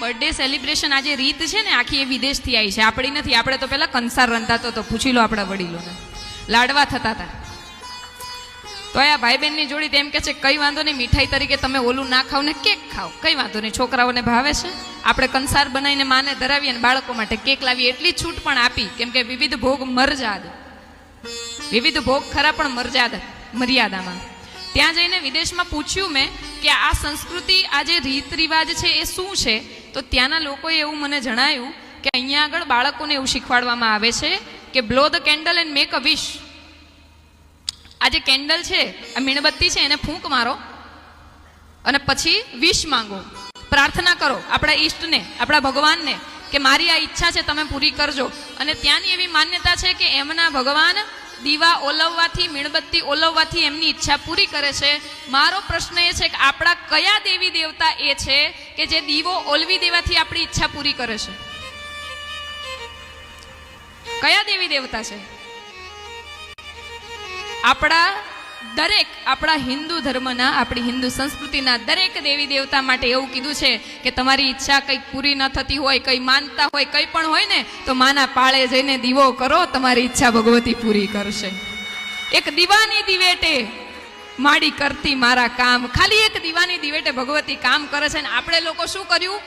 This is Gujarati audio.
બર્થડે સેલિબ્રેશન આજે રીત છે ને, આખી એ વિદેશથી આવી છે. આપણી નથી, આપણે તો પહેલાં કંસાર રંધાતો તો પૂછી લો આપણા વડીલોને. લાડવા થતા હતા તો આ ભાઈ બહેનની જોડી તેમ કે છે, કઈ વાંધો નહીં, મીઠાઈ તરીકે તમે ઓલું ના ખાવ ને કેક ખાવ. કઈ વાંધો નહીં, છોકરાઓને ભાવે છે. આપણે કંસાર બનાવીને માને ધરાવીએ અને બાળકો માટે કેક લાવીએ, એટલી છૂટ પણ આપી, કેમ કે વિવિધ ભોગ મરજાદ. વિવિધ ભોગ ખરા પણ મરજાદ, મર્યાદામાં. ત્યાં જઈને વિદેશમાં પૂછ્યું મેં કે આ સંસ્કૃતિ આ જે રીત રિવાજ છે એ શું છે? તો ત્યાંના લોકોએ એવું મને જણાયું કે અહીંયા આગળ બાળકોને એવું શીખવાડવામાં આવે છે કે blow the candle and make a wish આ જે કેન્ડલ છે, આ મીણબત્તી છે, એને ફૂંક મારો અને પછી વિશ માંગો. પ્રાર્થના કરો આપણા ઈષ્ટને, આપણા ભગવાનને કે મારી આ ઈચ્છા છે, તમે પૂરી કરજો. અને ત્યાંની એવી માન્યતા છે કે એમના ભગવાન દીવા ઓલવવાથી, મીણબત્તી ઓલવવાથી એમની ઈચ્છા પૂરી કરે છે. મારો પ્રશ્ન એ છે કે આપણા કયા દેવી દેવતા એ છે કે જે દીવો ઓલવી દેવાથી આપણી ઈચ્છા પૂરી કરે છે? કયા દેવી દેવતા છે? આપણા દરેક આપણા હિન્દુ ધર્મના, આપણી હિન્દુ સંસ્કૃતિના દરેક દેવી દેવતા માટે એવું કીધું છે કે તમારી ઈચ્છા કંઈક પૂરી ન થતી હોય, કંઈ માનતા હોય, કંઈ પણ હોય ને, તો માના પાળે જઈને દીવો કરો, તમારી ઈચ્છા ભગવતી પૂરી કરશે. એક દીવાની દિવેટે માડી કરતી મારા કામ. ખાલી એક દીવાની દિવેટે ભગવતી કામ કરે છે ને, આપણે લોકો શું કર્યું?